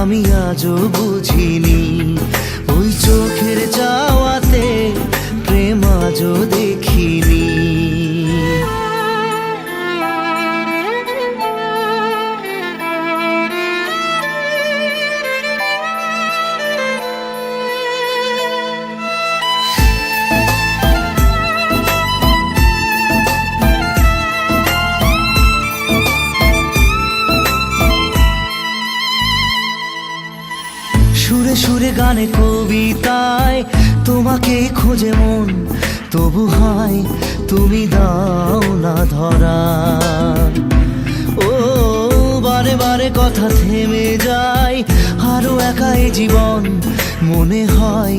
আমি আজও বুঝিনি। ওই চোখের চাওয়াতে সুরে সুরে গানে কবিতায় তোমাকে খোঁজে মন, তবু হয় তুমি দাও না ধরা। ও, বারে বারে কথা থেমে যায়, আরও একাই জীবন, মনে হয়